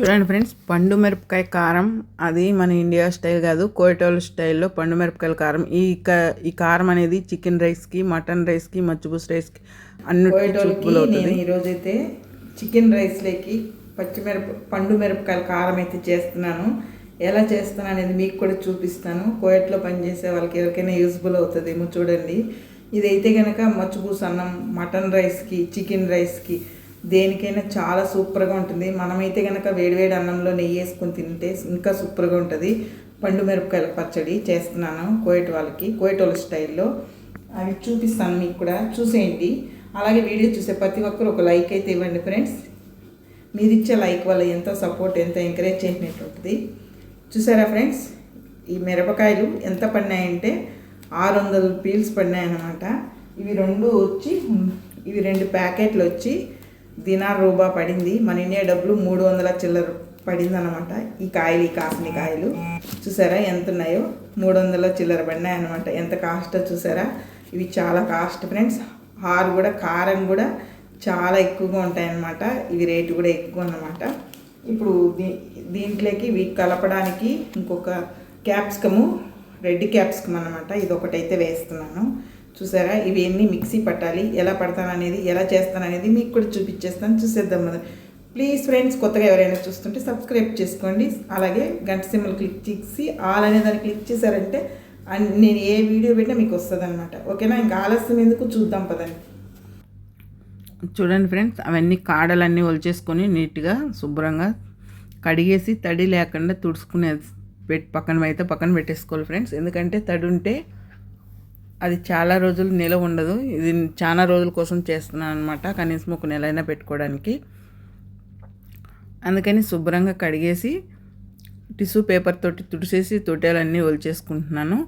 చూడండి ఫ్రెండ్స్ పండు మిరపకాయ కారం అది మన ఇండియా స్టైల్ కాదు కోయటోల్ స్టైల్లో పండు మిరపకాయల కారం. ఈ క- ఈ కారం అనేది చికెన్ రైస్కి మటన్ రైస్కి మచ్చిపూస రైస్కి అవుతుంది. నేను ఈరోజైతే చికెన్ రైస్లోకి పచ్చిమిరప పండు మిరపకాయల కారం అయితే చేస్తున్నాను. ఎలా చేస్తాను అనేది మీకు కూడా చూపిస్తాను. కోయట్లో పనిచేసే వాళ్ళకి ఎవరికైనా యూస్ఫుల్ అవుతుందేమో చూడండి. ఇదైతే కనుక మచ్చుపూస అన్నం మటన్ రైస్కి చికెన్ రైస్కి దేనికైనా చాలా సూపర్గా ఉంటుంది. మనమైతే కనుక వేడివేడి అన్నంలో నెయ్యి వేసుకొని తింటే ఇంకా సూపర్గా ఉంటుంది. పండు మిరపకాయల పచ్చడి చేస్తున్నాను కోయట వాళ్ళకి కోయట్ వాళ్ళ స్టైల్లో. అవి చూపిస్తాను మీకు కూడా చూసేయండి. అలాగే వీడియో చూసే ప్రతి ఒక్కరు ఒక లైక్ అయితే ఇవ్వండి ఫ్రెండ్స్. మీరు ఇచ్చే లైక్ వల్ల ఎంతో సపోర్ట్ ఎంతో ఎంకరేజ్ చేసినట్టుంటుంది చూసారా ఫ్రెండ్స్? ఈ మిరపకాయలు ఎంత పడినాయంటే ఆరు వందల పీల్స్ పడినాయన్నమాట. ఇవి రెండు వచ్చి ఇవి రెండు ప్యాకెట్లు వచ్చి దినార్ రూబా పడింది. మన ఇండియా డబ్బులు మూడు వందల చిల్లర పడింది అనమాట ఈ కాయలు ఈ కాసిన కాయలు. చూసారా ఎంత ఉన్నాయో మూడు వందల చిల్లర పడినాయి అనమాట ఎంత కాస్ట్ చూసారా? ఇవి చాలా కాస్ట్ ఫ్రెండ్స్ హార్ కూడా కారం కూడా చాలా ఎక్కువగా ఉంటాయన్నమాట. ఇవి రేటు కూడా ఎక్కువ అనమాట ఇప్పుడు దీ దీంట్లోకి ఇవి కలపడానికి ఇంకొక క్యాప్సికము రెడ్ క్యాప్సికమ్ అనమాట ఇది ఒకటైతే వేస్తున్నాను. చూసారా? ఇవి ఎన్ని మిక్సీ పట్టాలి. ఎలా పడతాను అనేది ఎలా చేస్తాను అనేది మీకు కూడా చూపించేస్తాను. చూసేద్దాం మనం. ప్లీజ్ ఫ్రెండ్స్ కొత్తగా ఎవరైనా చూస్తుంటే సబ్స్క్రైబ్ చేసుకోండి. అలాగే గంట సింబల్ క్లిక్ చేసి ఆల్ అనే దాన్ని క్లిక్ చేశారంటే అండ్ నేను ఏ వీడియో పెట్టినా మీకు వస్తుంది అనమాట ఓకేనా? ఇంకా ఆలస్యం ఎందుకు? చూద్దాం పదండి. చూడండి ఫ్రెండ్స్ అవన్నీ కాడలన్నీ ఒలిచేసుకొని నీట్గా శుభ్రంగా కడిగేసి తడి లేకుండా తుడుచుకునే పెట్టి పక్కన అయితే పక్కన పెట్టేసుకోవాలి ఫ్రెండ్స్. ఎందుకంటే తడి ఉంటే అది చాలా రోజులు నిలవ ఉండదు. ఇది చాలా రోజుల కోసం చేస్తున్నాను అనమాట కనీసం ఒక నెల అయినా పెట్టుకోవడానికి. అందుకని శుభ్రంగా కడిగేసి టిష్యూ పేపర్ తోటి తుడిసేసి తొట్టెలన్నీ ఒలిచేసుకుంటున్నాను.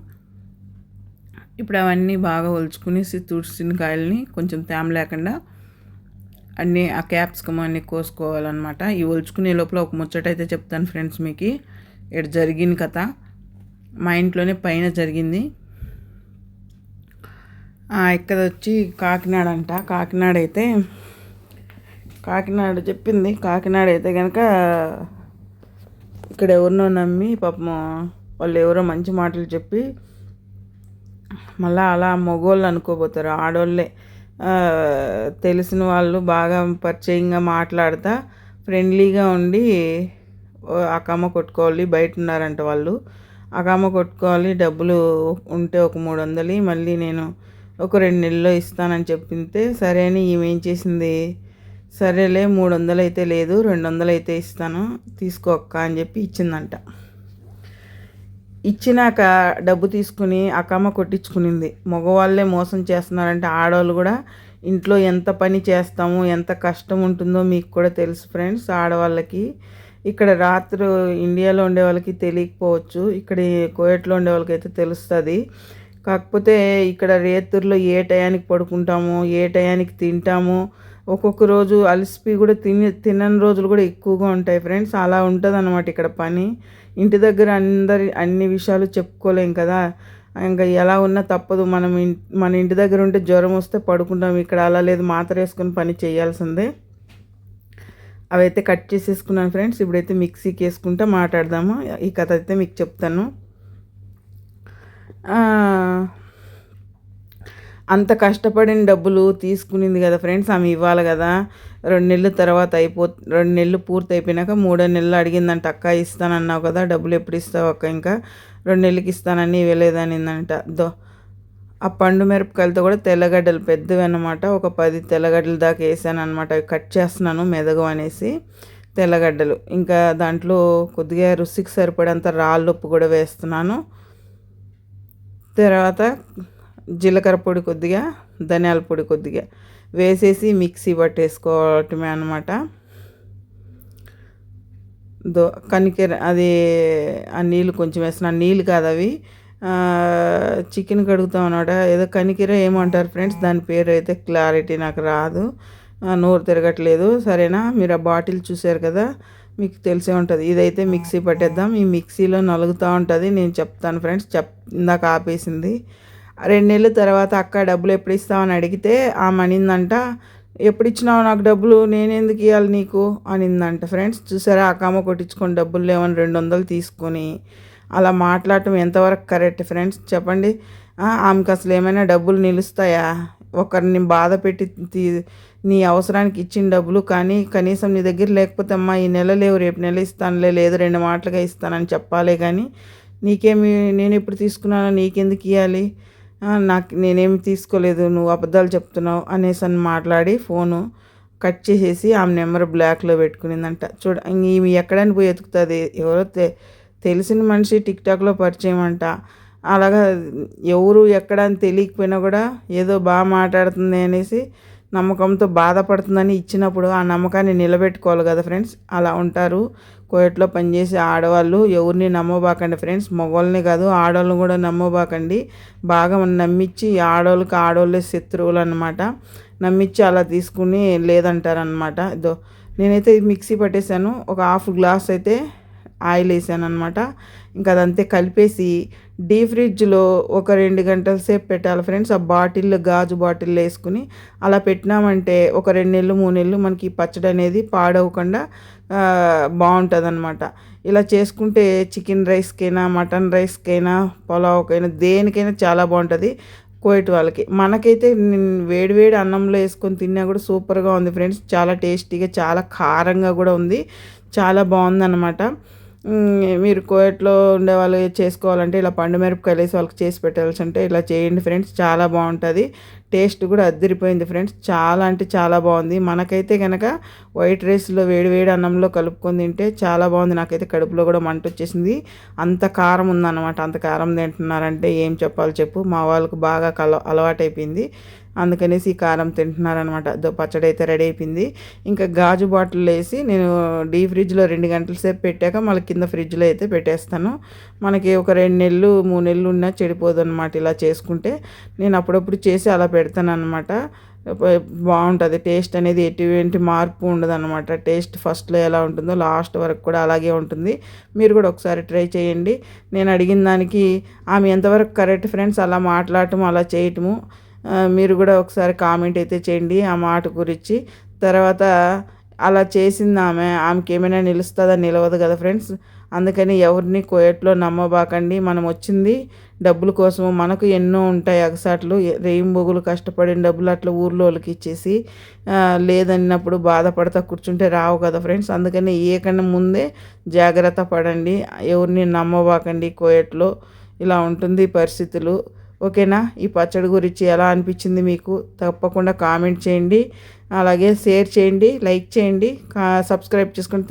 ఇప్పుడు అవన్నీ బాగా ఒలుచుకునేసి తుడిసిన కాయల్ని కొంచెం తేమ లేకుండా అన్నీ ఆ క్యాప్సికమ్ అన్నీ కోసుకోవాలన్నమాట. ఈ ఒలుచుకునే లోపల ఒక ముచ్చట అయితే చెప్తాను ఫ్రెండ్స్ మీకు. ఇక్కడ జరిగిన కథ. మా ఇంట్లోనే పైన జరిగింది. ఇక్కడ వచ్చి కాకినాడ అంట కాకినాడ అయితే కాకినాడ చెప్పింది. కాకినాడ అయితే కనుక ఇక్కడ ఎవరినో నమ్మి పాపం వాళ్ళు ఎవరో మంచి మాటలు చెప్పి మళ్ళీ అలా మగోళ్ళు అనుకోబోతారు. ఆడోళ్ళే. తెలిసిన వాళ్ళు బాగా పరిచయంగా మాట్లాడతా ఫ్రెండ్లీగా ఉండి అకామ కొట్టుకోవాలి బయట ఉన్నారంట వాళ్ళు. అకామ కొట్టుకోవాలి డబ్బులు ఉంటే ఒక మూడు వందలు మళ్ళీ నేను ఒక రెండు నెలల్లో ఇస్తానని చెప్పితే సరే అని ఈమె ఏం చేసింది? సరేలే మూడు వందలు అయితే లేదు రెండు వందలు అయితే ఇస్తాను తీసుకోక్క అని చెప్పి ఇచ్చిందంట. ఇచ్చినాక డబ్బు తీసుకుని అకామ కొట్టించుకునింది. మగవాళ్ళే మోసం చేస్తున్నారంటే ఆడవాళ్ళు కూడా ఇంట్లో ఎంత పని చేస్తాము ఎంత కష్టం ఉంటుందో మీకు కూడా తెలుసు ఫ్రెండ్స్ ఆడవాళ్ళకి. ఇక్కడ రాత్రి ఇండియాలో ఉండే వాళ్ళకి తెలియకపోవచ్చు ఇక్కడ ఈ కోయట్లో ఉండే వాళ్ళకి అయితే తెలుస్తుంది. కాకపోతే ఇక్కడ రేతుల్లో ఏ టయానికి పడుకుంటాము ఏ టయానికి తింటాము ఒక్కొక్క రోజు అలసిపి కూడా తిని తినని రోజులు కూడా ఎక్కువగా ఉంటాయి ఫ్రెండ్స్. అలా ఉంటుంది అనమాట ఇక్కడ పని. ఇంటి దగ్గర అందరి అన్ని విషయాలు చెప్పుకోలేం కదా. ఇంకా ఎలా ఉన్నా తప్పదు. మనం మన ఇంటి దగ్గర ఉంటే జ్వరం వస్తే పడుకుంటాం. ఇక్కడ అలా లేదు. మాత్ర వేసుకుని పని చేయాల్సిందే. అవైతే కట్ చేసేసుకున్నాను ఫ్రెండ్స్. ఇప్పుడైతే మిక్సీకి వేసుకుంటే మాట్లాడదాము. ఈ కథ అయితే మీకు చెప్తాను. అంత కష్టపడిన డబ్బులు తీసుకునింది కదా ఫ్రెండ్స్ ఆమె ఇవ్వాలి కదా. రెండు నెలల తర్వాత అయిపో రెండు నెలలు పూర్తి అయిపోయినాక మూడో నెలలు అడిగిందంట అక్క ఇస్తానన్నావు కదా డబ్బులు ఎప్పుడు ఇస్తావు అక్క ఇంకా? రెండు నెలలకి ఇస్తానని ఇవ్వలేదనిందంట. దో ఆ పండు మిరపకాయలతో కూడా తెల్లగడ్డలు పెద్దవి అన్నమాట. ఒక పది తెల్లగడ్డలు దాకా వేసాను అనమాట అవి కట్ చేస్తున్నాను మెదగు అనేసి తెల్లగడ్డలు. ఇంకా దాంట్లో కొద్దిగా రుచికి సరిపడంత రాళ్ళొప్పు కూడా వేస్తున్నాను. తర్వాత జీలకర్ర పొడి కొద్దిగా ధనియాల పొడి కొద్దిగా వేసేసి మిక్సీ పట్టేసుకోవటమే అనమాట దో కనికెర అది ఆ నీళ్ళు కొంచెం వేసిన నీళ్ళు కాదు అవి. చికెన్ కడుగుతాం అనమాట ఏదో కనికెర ఏమంటారు ఫ్రెండ్స్? దాని పేరు అయితే క్లారిటీ నాకు రాదు. నోరు తిరగట్లేదు. సరేనా? మీరు ఆ బాటిల్ చూసారు కదా? మీకు తెలిసే ఉంటుంది. ఇదైతే మిక్సీ పట్టేద్దాం. ఈ మిక్సీలో నలుగుతూ ఉంటుంది. నేను చెప్తాను ఫ్రెండ్స్. చెప్ ఇందాక ఆపేసింది. రెండు నెలల తర్వాత అక్క డబ్బులు ఎప్పుడు ఇస్తామని అడిగితే ఆమె అనిందంట ఎప్పుడు ఇచ్చినావు నాకు డబ్బులు? నేను ఎందుకు ఇవ్వాలి నీకు? అనిందంట ఫ్రెండ్స్. చూసారా? అక్కమ్మ కొట్టించుకొని డబ్బులు లేవని రెండు వందలు తీసుకొని అలా మాట్లాడటం ఎంతవరకు కరెక్ట్ ఫ్రెండ్స్? చెప్పండి. ఆమెకు అసలు ఏమైనా డబ్బులు నిలుస్తాయా? ఒకరిని బాధ పెట్టి తీ- నీ అవసరానికి ఇచ్చిన డబ్బులు కానీ కనీసం నీ దగ్గర లేకపోతే అమ్మా ఈ నెల లేవు రేపు నెల ఇస్తానులే లేదు రెండు మాటలుగా ఇస్తానని చెప్పాలే కానీ నీకేమి నేను ఎప్పుడు తీసుకున్నానో నీకెందుకు ఇవ్వాలి నాకు నేనేమి తీసుకోలేదు నువ్వు అబద్ధాలు చెప్తున్నావు అనేసి అని మాట్లాడి ఫోను కట్ చేసేసి ఆమె నెంబర్ బ్లాక్లో పెట్టుకునిందంట. చూడ ఈమె ఎక్కడని పోయి ఎతుకుతుంది? ఎవరో తె తెలిసిన మనిషి టిక్ టాక్లో పరిచయం అంట. అలాగా ఎవరు ఎక్కడ అని తెలియకపోయినా కూడా ఏదో బాగా మాట్లాడుతుంది అనేసి నమ్మకంతో బాధపడుతుందని ఇచ్చినప్పుడు ఆ నమ్మకాన్ని నిలబెట్టుకోవాలి కదా ఫ్రెండ్స్. అలా ఉంటారు. కోయట్లో పనిచేసే ఆడవాళ్ళు ఎవరిని నమ్మబాకండి ఫ్రెండ్స్. మగవాళ్ళని కాదు ఆడవాళ్ళని కూడా నమ్మబాకండి. బాగా నమ్మించి ఆడవాళ్ళకి ఆడవాళ్ళే శత్రువులు అనమాట నమ్మించి అలా తీసుకుని లేదంటారనమాట ఇదో నేనైతే మిక్సీ పట్టేశాను. ఒక హాఫ్ గ్లాస్ అయితే ఆయిల్ వేసాను అనమాట ఇంకా అదంతే కలిపేసి డీ ఫ్రిడ్జ్లో ఒక రెండు గంటల సేపు పెట్టాలి ఫ్రెండ్స్. ఆ బాటిల్ గాజు బాటిల్ వేసుకుని అలా పెట్టినామంటే ఒక రెండు నెలలు మూడు నెలలు మనకి పచ్చడి అనేది పాడవకుండా బాగుంటుంది అనమాట ఇలా చేసుకుంటే చికెన్ రైస్కైనా మటన్ రైస్కైనా పులావ్కైనా దేనికైనా చాలా బాగుంటుంది. కోయట్ వాళ్ళకి. మనకైతే నిన్- వేడివేడి అన్నంలో వేసుకొని తిన్నా కూడా సూపర్గా ఉంది ఫ్రెండ్స్. చాలా టేస్టీగా చాలా కారంగా కూడా ఉంది. చాలా బాగుందన్నమాట. మీరు కోయట్లో ఉండే వాళ్ళు చేసుకోవాలంటే ఇలా పండు మిరపకాయలు వేసి వాళ్ళకి చేసి పెట్టాల్సి అంటే ఇలా చేయండి ఫ్రెండ్స్ చాలా బాగుంటుంది. టేస్ట్ కూడా అద్దరిపోయింది ఫ్రెండ్స్. చాలా అంటే చాలా బాగుంది. మనకైతే కనుక వైట్ రైస్లో వేడి వేడి అన్నంలో కలుపుకొని తింటే చాలా బాగుంది. నాకైతే కడుపులో కూడా మంట వచ్చేసింది. అంత కారం ఉందన్నమాట. అంత కారం తింటున్నారంటే ఏం చెప్పాలో చెప్పు. మా వాళ్ళకు బాగా కల అలవాటైపోయింది. అందుకనేసి కారం తింటున్నారనమాట పచ్చడి అయితే రెడీ అయిపోయింది. ఇంకా గాజు బాటిల్ వేసి నేను డీ ఫ్రిడ్జ్లో రెండు గంటల సేపు పెట్టాక మళ్ళీ కింద ఫ్రిడ్జ్లో అయితే పెట్టేస్తాను. మనకి ఒక రెండు నెలలు మూడు నెలలు ఉన్నా చెడిపోదు అనమాట ఇలా చేసుకుంటే. నేను అప్పుడప్పుడు చేసి అలా పెడతాను అనమాట బాగుంటుంది. టేస్ట్ అనేది ఎటువంటి మార్పు ఉండదు అనమాట టేస్ట్ ఫస్ట్లో ఎలా ఉంటుందో లాస్ట్ వరకు కూడా అలాగే ఉంటుంది. మీరు కూడా ఒకసారి ట్రై చేయండి. నేను అడిగిన దానికి ఆమె ఎంతవరకు కరెక్ట్ ఫ్రెండ్స్ అలా మాట్లాడటం అలా చేయటము మీరు కూడా ఒకసారి కామెంట్ అయితే చేయండి ఆ మాట గురించి. తర్వాత అలా చేసింది ఆమె ఆమెకి ఏమైనా నిలుస్తుందా నిలవదు కదా ఫ్రెండ్స్. అందుకని ఎవరిని కోయట్లో నమ్మబాకండి. మనం వచ్చింది డబ్బుల కోసం మనకు ఎన్నో ఉంటాయి అగసాట్లు. రేయింబొగులు కష్టపడిన డబ్బులు అట్లా ఊర్లో వాళ్ళకి ఇచ్చేసి లేదన్నప్పుడు బాధపడతా కూర్చుంటే రావు కదా ఫ్రెండ్స్. అందుకని ఏ కన్నా ముందే జాగ్రత్త పడండి. ఎవరిని నమ్మబాకండి కోయట్లో. ఇలా ఉంటుంది పరిస్థితులు. ఓకేనా? ఈ పచ్చడి గురించి ఎలా అనిపించింది మీకు? తప్పకుండా కామెంట్ చేయండి. అలాగే షేర్ చేయండి లైక్ చేయండి సబ్స్క్రైబ్ చేసుకుంటే